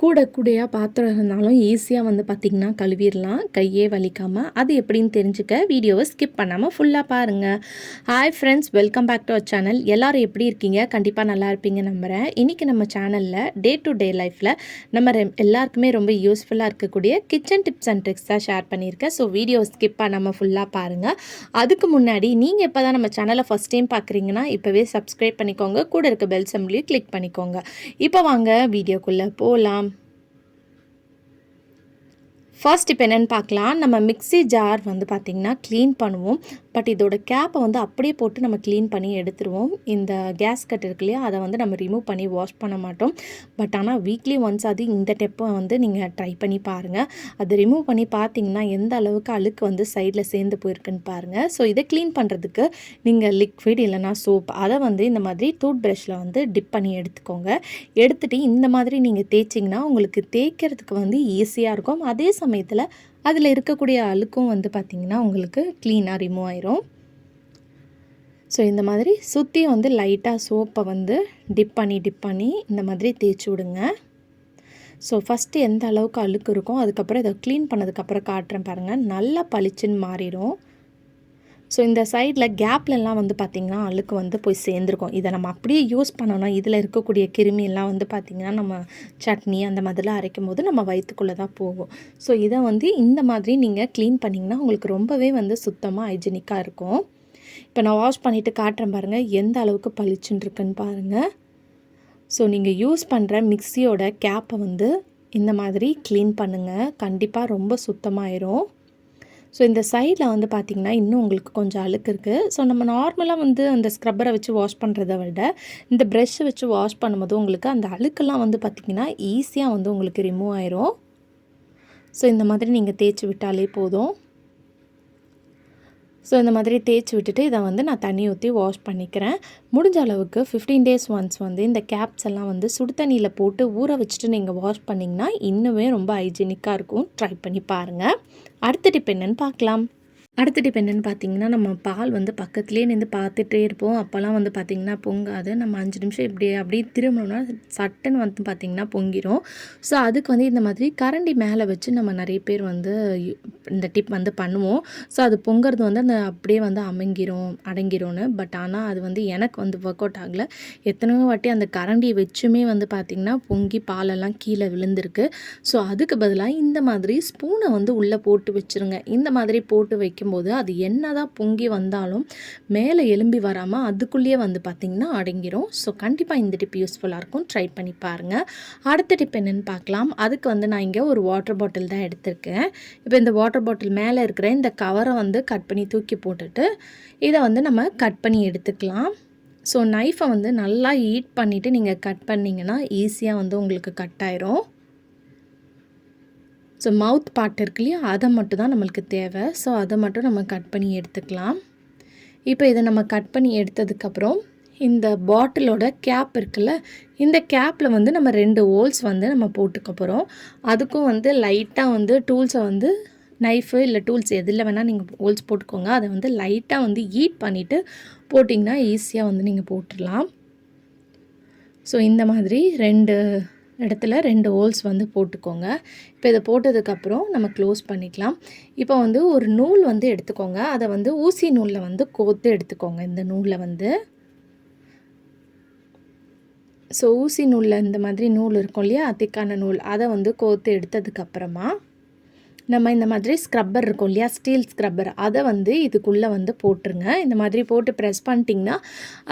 கூட கூடையாக பாத்திரம் இருந்தாலும் ஈஸியாக வந்து பார்த்திங்கன்னா கழுவிடலாம். கையே வலிக்காமல் அது எப்படின்னு தெரிஞ்சுக்க வீடியோவை ஸ்கிப் பண்ணாமல் ஃபுல்லாக பாருங்கள் hi friends welcome back to our channel எல்லோரும் எப்படி இருக்கீங்க? கண்டிப்பாக நல்லா இருப்பீங்க நம்புகிறேன் இன்றைக்கி நம்ம சேனலில் டே டு டே லைஃப்பில் நம்ம எல்லாருக்குமே ரொம்ப யூஸ்ஃபுல்லாக இருக்கக்கூடிய கிச்சன் டிப்ஸ் அண்ட் ட்ரிக்ஸ் தான் ஷேர் பண்ணியிருக்கேன் ஸோ வீடியோ ஸ்கிப் பண்ணாமல் ஃபுல்லாக பாருங்கள் அதுக்கு முன்னாடி நீங்கள் இப்போ தான் நம்ம சேனலை ஃபஸ்ட் டைம் பார்க்குறீங்கன்னா இப்போவே சப்ஸ்கிரைப் பண்ணிக்கோங்க. கூட இருக்க பெல் சிம்பிளையும் கிளிக் பண்ணிக்கோங்க. இப்போ வாங்க வீடியோக்குள்ளே போகலாம் ஃபர்ஸ்ட் இப்போ என்னென்னு பார்க்கலாம். நம்ம மிக்ஸி ஜார் வந்து பார்த்திங்கன்னா க்ளீன் பண்ணுவோம். பட் இதோட கேப்பை வந்து அப்படியே போட்டு நம்ம க்ளீன் பண்ணி எடுத்துருவோம். இந்த கேஸ் கட் இருக்கு இல்லையா அதை வந்து நம்ம ரிமூவ் பண்ணி வாஷ் பண்ண மாட்டோம். பட் ஆனால் வீக்லி ஒன்ஸ் அது இந்த டெப்பை வந்து நீங்கள் ட்ரை பண்ணி பாருங்கள் அதை ரிமூவ் பண்ணி பார்த்தீங்கன்னா எந்த அளவுக்கு அழுக்கு வந்து சைடில் சேர்ந்து போயிருக்குன்னு பாருங்கள் ஸோ இதை க்ளீன் பண்ணுறதுக்கு நீங்கள் லிக்விட் இல்லைனா சோப் அதை வந்து இந்த மாதிரி டூத் ப்ரஷில் வந்து டிப் பண்ணி எடுத்துக்கோங்க. எடுத்துகிட்டு இந்த மாதிரி நீங்கள் தேய்ச்சிங்கன்னா உங்களுக்கு தேய்க்கிறதுக்கு வந்து ஈஸியாக இருக்கும். அதே சமயத்தில் அதில் இருக்கக்கூடிய அழுக்கும் வந்து பார்த்திங்கன்னா உங்களுக்கு க்ளீனாக ரிமூவ் ஆயிரும். ஸோ இந்த மாதிரி சுற்றி வந்து லைட்டாக சோப்பை வந்து டிப் பண்ணி டிப் பண்ணி இந்த மாதிரி தேய்ச்சி விடுங்க. ஸோ ஃபஸ்ட்டு எந்த அளவுக்கு அழுக்கு இருக்கும் அதுக்கப்புறம் இதை க்ளீன் பண்ணதுக்கப்புறம் காட்டுறேன் பாருங்கள் நல்லா பளிச்சுன்னு மாறிடும். ஸோ இந்த சைடில் கேப்லலாம் வந்து பார்த்திங்கன்னா அழுக்கு வந்து போய் சேர்ந்துருக்கும். இதை நம்ம அப்படியே யூஸ் பண்ணோன்னா இதில் இருக்கக்கூடிய கிருமியெல்லாம் வந்து பார்த்திங்கன்னா நம்ம சட்னி அந்த மாதிரிலாம் அரைக்கும் போது நம்ம வயிற்றுக்குள்ளே தான் போகும். ஸோ இதை வந்து இந்த மாதிரி நீங்கள் க்ளீன் பண்ணிங்கன்னா உங்களுக்கு ரொம்பவே வந்து சுத்தமாக ஹைஜீனிக்காக இருக்கும். இப்போ நான் வாஷ் பண்ணிவிட்டு காட்டுறேன் பாருங்கள் எந்த அளவுக்கு பளிச்சுன்னு இருக்குன்னு பாருங்கள் ஸோ நீங்கள் யூஸ் பண்ணுற மிக்சியோட கேப்பை வந்து இந்த மாதிரி க்ளீன் பண்ணுங்கள் கண்டிப்பாக ரொம்ப சுத்தமாயிரும். ஸோ இந்த சைடில் வந்து பார்த்திங்கன்னா இன்னும் உங்களுக்கு கொஞ்சம் அழுக்கு இருக்குது ஸோ நம்ம நார்மலாக வந்து அந்த ஸ்க்ரப்பரை வச்சு வாஷ் பண்ணுறத விட இந்த ப்ரெஷ்ஷை வச்சு வாஷ் பண்ணும்போது உங்களுக்கு அந்த அழுக்கெல்லாம் வந்து பார்த்திங்கன்னா ஈஸியாக வந்து உங்களுக்கு ரிமூவ் ஆயிரும். ஸோ இந்த மாதிரி நீங்கள் தேய்ச்சி விட்டாலே போதும். ஸோ இந்த மாதிரி தேய்ச்சி விட்டுட்டு இதை வந்து நான் தண்ணி ஊற்றி வாஷ் பண்ணிக்கிறேன். முடிஞ்ச அளவுக்கு ஃபிஃப்டீன் டேஸ் ஒன்ஸ் வந்து இந்த கேப்ஸ் எல்லாம் வந்து சுடு தண்ணியில் போட்டு ஊற வச்சுட்டு நீங்கள் வாஷ் பண்ணிங்கன்னா இன்னுமே ரொம்ப ஹைஜீனிக்காக இருக்கும். ட்ரை பண்ணி பாருங்கள் அடுத்த டிப் என்னன்னு பார்க்கலாம். அடுத்த டிப் என்னென்னு பார்த்தீங்கன்னா நம்ம பால் வந்து பக்கத்துலேயே நின்று பார்த்துட்டே இருப்போம். அப்போல்லாம் வந்து பார்த்திங்கன்னா பொங்காது. நம்ம அஞ்சு நிமிஷம் இப்படி அப்படியே திரும்பணும்னா சட்டுன்னு வந்து பார்த்திங்கன்னா பொங்கிடும் ஸோ அதுக்கு வந்து இந்த மாதிரி கரண்டி மேலே வச்சு நம்ம நிறைய பேர் வந்து இந்த டிப் வந்து பண்ணுவோம். ஸோ அது பொங்குறது வந்து அந்த அப்படியே வந்து அமங்கிரும் அடங்கிரும்னு. பட் ஆனால் அது வந்து எனக்கு வந்து ஒர்க் அவுட் ஆகலை. எத்தனையோ வாட்டி அந்த கரண்டியை வச்சுமே வந்து பார்த்திங்கன்னா பொங்கி பாலெல்லாம் கீழே விழுந்திருக்கு. ஸோ அதுக்கு பதிலாக இந்த மாதிரி ஸ்பூனை வந்து உள்ளே போட்டு வச்சுருங்க. இந்த மாதிரி போட்டு போது அது என்னதான் பொங்கி வந்தாலும் மேலே எலும்பி வராமல் அதுக்குள்ளேயே வந்து பார்த்திங்கன்னா அடங்கிரும். ஸோ கண்டிப்பாக இந்த டிப் யூஸ்ஃபுல்லாக இருக்கும். ட்ரை பண்ணி பாருங்கள் அடுத்த டிப் என்னென்னு பார்க்கலாம். அதுக்கு வந்து நான் இங்கே ஒரு வாட்டர் பாட்டில் தான் எடுத்திருக்கேன். இப்போ இந்த வாட்டர் பாட்டில் மேலே இருக்கிற இந்த கவரை வந்து கட் பண்ணி தூக்கி போட்டுட்டு இதை வந்து நம்ம கட் பண்ணி எடுத்துக்கலாம். ஸோ நைஃபை வந்து நல்லா ஹீட் பண்ணிவிட்டு நீங்கள் கட் பண்ணிங்கன்னா ஈஸியாக வந்து உங்களுக்கு கட் ஆயிரும். ஸோ மவுத் பார்ட் இருக்கு இல்லையா? அதை மட்டும் தான் நம்மளுக்கு தேவை. ஸோ அதை மட்டும் நம்ம கட் பண்ணி எடுத்துக்கலாம். இப்போ இதை நம்ம கட் பண்ணி எடுத்ததுக்கப்புறம் இந்த பாட்டிலோட கேப் இருக்குல்ல இந்த கேப்பில் வந்து நம்ம ரெண்டு ஹோல்ஸ் வந்து நம்ம போட்டுக்க போகிறோம் அதுக்கும் வந்து லைட்டாக வந்து டூல்ஸை வந்து நைஃபு இல்லை டூல்ஸ் எதில் வேணால் நீங்கள் ஹோல்ஸ் போட்டுக்கோங்க. அதை வந்து லைட்டாக வந்து ஹீட் பண்ணிவிட்டு போட்டிங்கன்னா ஈஸியாக வந்து நீங்கள் போட்டுடலாம். ஸோ இந்த மாதிரி ரெண்டு இடத்துல ரெண்டு ஹோல்ஸ் வந்து போட்டுக்கோங்க. இப்போ இதை போட்டதுக்கப்புறம் நம்ம க்ளோஸ் பண்ணிக்கலாம். இப்போ வந்து ஒரு நூல் வந்து எடுத்துக்கோங்க. அதை வந்து ஊசி நூலில் வந்து கோர்த்து எடுத்துக்கோங்க. இந்த நூலில் வந்து. ஸோ ஊசி நூலில் இந்த மாதிரி நூல் இருக்கும் இல்லையா? திக்கான நூல். அதை வந்து கோர்த்து எடுத்ததுக்கப்புறமா நம்ம இந்த மாதிரி ஸ்க்ரப்பர் இருக்கும் இல்லையா? ஸ்டீல் ஸ்க்ரப்பர் அதை வந்து இதுக்குள்ளே வந்து போட்டுருங்க. இந்த மாதிரி போட்டு ப்ரெஸ் பண்ணிட்டிங்கன்னா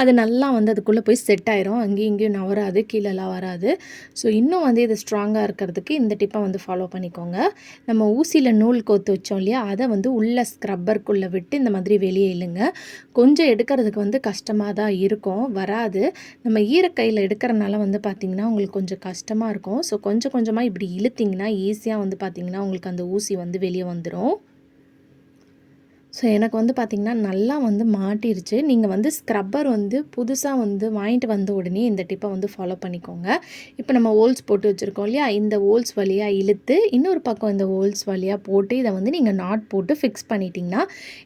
அது நல்லா வந்து அதுக்குள்ளே போய் செட் ஆயிரும். அங்கேயும் இங்கேயும் நவராது கீழெல்லாம் வராது. ஸோ இன்னும் வந்து இது ஸ்ட்ராங்காக இருக்கிறதுக்கு இந்த டிப்பை வந்து ஃபாலோ பண்ணிக்கோங்க. நம்ம ஊசியில் நூல் கோத்து வச்சோம் இல்லையா? அதை வந்து உள்ள ஸ்க்ரப்பருக்குள்ளே விட்டு இந்த மாதிரி வெளியே இழுங்க. கொஞ்சம் எடுக்கிறதுக்கு வந்து கஷ்டமாக தான் இருக்கும். வராது. நம்ம ஈரக்கையில் எடுக்கிறனால வந்து பார்த்திங்கன்னா உங்களுக்கு கொஞ்சம் கஷ்டமாக இருக்கும். ஸோ கொஞ்சம் கொஞ்சமாக இப்படி இழுத்திங்கன்னா ஈஸியாக வந்து பார்த்திங்கன்னா உங்களுக்கு அந்த ஊசி வந்து வெளியே வந்துடும் ஸோ எனக்கு வந்து பார்த்திங்கன்னா நல்லா வந்து மாட்டிருச்சு. நீங்கள் வந்து ஸ்க்ரப்பர் வந்து புதுசாக வந்து வாங்கிட்டு வந்த உடனே இந்த டிப்பை வந்து ஃபாலோ பண்ணிக்கோங்க. இப்போ நம்ம ஹோல்ஸ் போட்டு வச்சுருக்கோம் இல்லையா? இந்த ஹோல்ஸ் வழியாக இழுத்து இன்னொரு பக்கம் இந்த ஹோல்ஸ் வழியாக போட்டு இதை வந்து நீங்கள் நாட் போட்டு ஃபிக்ஸ் பண்ணிட்டீங்கன்னா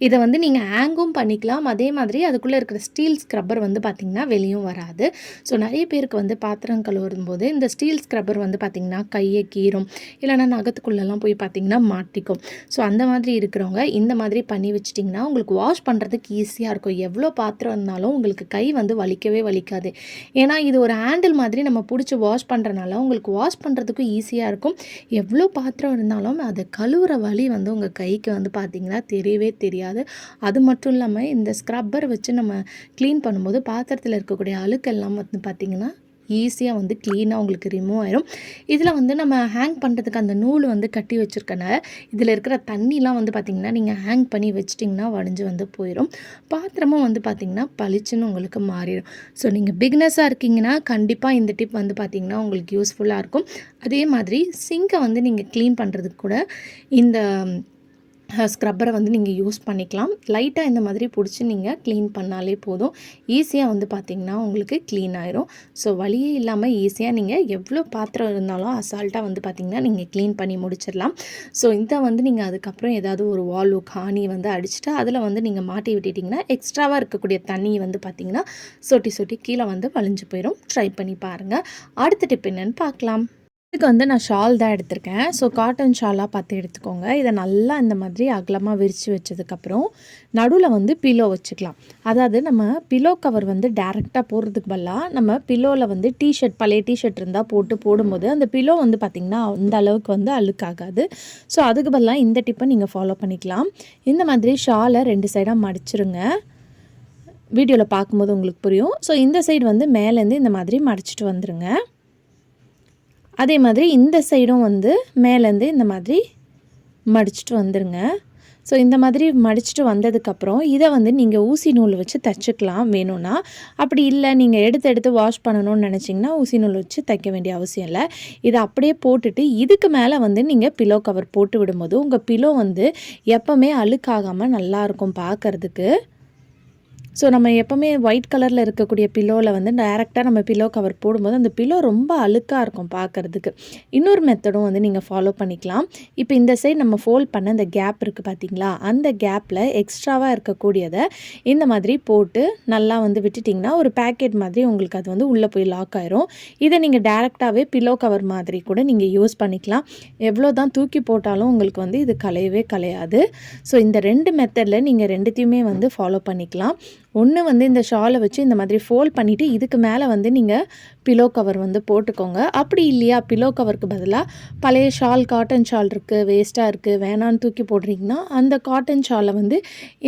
இதை வந்து நீங்கள் ஹேங்கும் பண்ணிக்கலாம். அதே மாதிரி அதுக்குள்ளே இருக்கிற ஸ்டீல் ஸ்க்ரப்பர் வந்து பார்த்திங்கன்னா வெளியும் வராது. ஸோ நிறைய பேருக்கு வந்து பாத்திரம் கழுவும் போது இந்த ஸ்டீல் ஸ்க்ரப்பர் வந்து பார்த்திங்கன்னா கையை கீறும். இல்லைனா நகத்துக்குள்ளெல்லாம் போய் பார்த்திங்கன்னா மாட்டிக்கும். ஸோ அந்த மாதிரி இருக்கிறவங்க இந்த மாதிரி பண்ணி வச்சிட்டிங்கன்னா உங்களுக்கு வாஷ் பண்ணுறதுக்கு ஈஸியாக இருக்கும். எவ்வளோ பாத்திரம் இருந்தாலும் உங்களுக்கு கை வந்து வலிக்கவே வலிக்காது. ஏன்னா இது ஒரு ஹேண்டில் மாதிரி நம்ம பிடிச்சி வாஷ் பண்ணுறனால உங்களுக்கு வாஷ் பண்ணுறதுக்கும் ஈஸியாக இருக்கும். எவ்வளோ பாத்திரம் இருந்தாலும் அதை கழுவுற வழி வந்து உங்கள் கைக்கு வந்து பார்த்திங்கன்னா தெரியவே தெரியாது. அது மட்டும் இல்லாமல் இந்த ஸ்க்ரப்பர் வச்சு நம்ம க்ளீன் பண்ணும்போது பாத்திரத்தில் இருக்கக்கூடிய அழுக்கெல்லாம் வந்து பார்த்திங்கன்னா ஈஸியாக வந்து க்ளீனாக உங்களுக்கு ரிமூவ் ஆயிரும். இதில் வந்து நம்ம ஹேங் பண்ணுறதுக்கு அந்த நூல் வந்து கட்டி வச்சுருக்கனால இதில் இருக்கிற தண்ணிலாம் வந்து பார்த்திங்கன்னா நீங்கள் ஹேங் பண்ணி வச்சிட்டிங்கன்னா வடிஞ்சு வந்து போயிடும் பாத்திரமும் வந்து பார்த்திங்கன்னா பளிச்சுன்னு உங்களுக்கு மாறிடும் ஸோ நீங்கள் பிக்னஸாக இருக்கீங்கன்னா கண்டிப்பாக இந்த டிப் வந்து பார்த்திங்கன்னா உங்களுக்கு யூஸ்ஃபுல்லாக இருக்கும். அதே மாதிரி சிங்கை வந்து நீங்கள் க்ளீன் பண்ணுறதுக்கு கூட இந்த ஸ்க்ரப்பரை வந்து நீங்கள் யூஸ் பண்ணிக்கலாம். லைட்டாக இந்த மாதிரி பிடிச்சி நீங்கள் க்ளீன் பண்ணாலே போதும். ஈஸியாக வந்து பார்த்திங்கன்னா உங்களுக்கு க்ளீன் ஆயிரும். ஸோ வழியே இல்லாமல் ஈஸியாக நீங்கள் எவ்வளோ பாத்திரம் இருந்தாலும் அசால்ட்டாக வந்து பார்த்திங்கன்னா நீங்கள் க்ளீன் பண்ணி முடிச்சிடலாம். ஸோ இதை வந்து நீங்கள் அதுக்கப்புறம் ஏதாவது ஒரு வால்வு காணி வந்து அடிச்சுட்டு அதில் வந்து நீங்கள் மாட்டி விட்டுட்டிங்கன்னா எக்ஸ்ட்ராவாக இருக்கக்கூடிய தண்ணி வந்து பார்த்திங்கன்னா சொட்டி சொட்டி கீழே வந்து வழிஞ்சு போயிடும் ட்ரை பண்ணி பாருங்கள் அடுத்த டிப் என்னென்னு பார்க்கலாம் இதுக்கு வந்து நான் ஷால் தான் எடுத்திருக்கேன். ஸோ காட்டன் ஷாலாக பார்த்து எடுத்துக்கோங்க. இதை நல்லா இந்த மாதிரி அகலமாக விரித்து வச்சதுக்கப்புறம் நடுவில் வந்து பிலோ வச்சுக்கலாம். அதாவது நம்ம பிலோ கவர் வந்து டேரெக்டாக போடுறதுக்கு பதிலாக நம்ம பிலோவில் வந்து டிஷர்ட் பழைய டிஷர்ட் இருந்தால் போட்டு போடும்போது அந்த பிலோ வந்து பார்த்திங்கன்னா அந்த அளவுக்கு வந்து அழுக்காகாது ஸோ அதுக்கு பதிலாக இந்த டிப்பை நீங்கள் ஃபாலோ பண்ணிக்கலாம். இந்த மாதிரி ஷாலை ரெண்டு சைடாக மடிச்சிருங்க. வீடியோவில் பார்க்கும்போது உங்களுக்கு புரியும். ஸோ இந்த சைடு வந்து மேலேருந்து இந்த மாதிரி மடிச்சிட்டு வந்துடுங்க அதே மாதிரி இந்த சைடும் வந்து மேலேருந்து இந்த மாதிரி மடிச்சுட்டு வந்துடுங்க ஸோ இந்த மாதிரி மடிச்சுட்டு வந்ததுக்கப்புறம் இதை வந்து நீங்கள் ஊசி நூல் வச்சு தைச்சிக்கலாம் வேணும்னா. அப்படி இல்லை நீங்கள் எடுத்து எடுத்து வாஷ் பண்ணணும்னு நினச்சிங்கன்னா ஊசி நூல் வச்சு தைக்க வேண்டிய அவசியம் இல்லை. இதை அப்படியே போட்டுட்டு இதுக்கு மேலே வந்து நீங்கள் பிலோ கவர் போட்டு விடும்போது உங்கள் பிலோ வந்து எப்போவுமே அழுக்காகாமல் நல்லாயிருக்கும் பார்க்குறதுக்கு. ஸோ நம்ம எப்போவுமே ஒயிட் கலரில் இருக்கக்கூடிய பில்லோவில் வந்து டைரெக்டாக நம்ம பில்லோ கவர் போடும்போது அந்த பில்லோ ரொம்ப அழுக்காக இருக்கும் பார்க்குறதுக்கு. இன்னொரு மெத்தடும் வந்து நீங்கள் ஃபாலோ பண்ணிக்கலாம். இப்போ இந்த சைடு நம்ம ஃபோல்ட் பண்ண அந்த கேப் இருக்குது பார்த்தீங்களா அந்த கேப்பில் எக்ஸ்ட்ராவாக இருக்கக்கூடியதை இந்த மாதிரி போட்டு நல்லா வந்து விட்டுட்டிங்கன்னா ஒரு பேக்கெட் மாதிரி உங்களுக்கு அது வந்து உள்ளே போய் லாக் ஆயிரும். இதை நீங்கள் டேரெக்டாகவே பில்லோ கவர் மாதிரி கூட நீங்கள் யூஸ் பண்ணிக்கலாம். எவ்வளோ தான் தூக்கி போட்டாலும் உங்களுக்கு வந்து இது கலையவே கலையாது. ஸோ இந்த ரெண்டு மெத்தடில் நீங்கள் ரெண்டுத்தையுமே வந்து ஃபாலோ பண்ணிக்கலாம். ஒன்று வந்து இந்த ஷாலை வச்சு இந்த மாதிரி ஃபோல்ட் பண்ணிவிட்டு இதுக்கு மேலே வந்து நீங்கள் பிலோ கவர் வந்து போட்டுக்கோங்க. அப்படி இல்லையா? பிலோ கவருக்கு பதிலாக பழைய ஷால் காட்டன் ஷால் இருக்குது வேஸ்ட்டாக இருக்குது வேணான்னு தூக்கி போடுறீங்கன்னா அந்த காட்டன் ஷாலை வந்து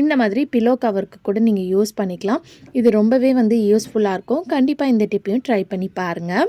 இந்த மாதிரி பிலோ கவருக்கு கூட நீங்கள் யூஸ் பண்ணிக்கலாம். இது ரொம்பவே வந்து யூஸ்ஃபுல்லாக இருக்கும். கண்டிப்பாக இந்த டிப்பையும் ட்ரை பண்ணி பாருங்கள்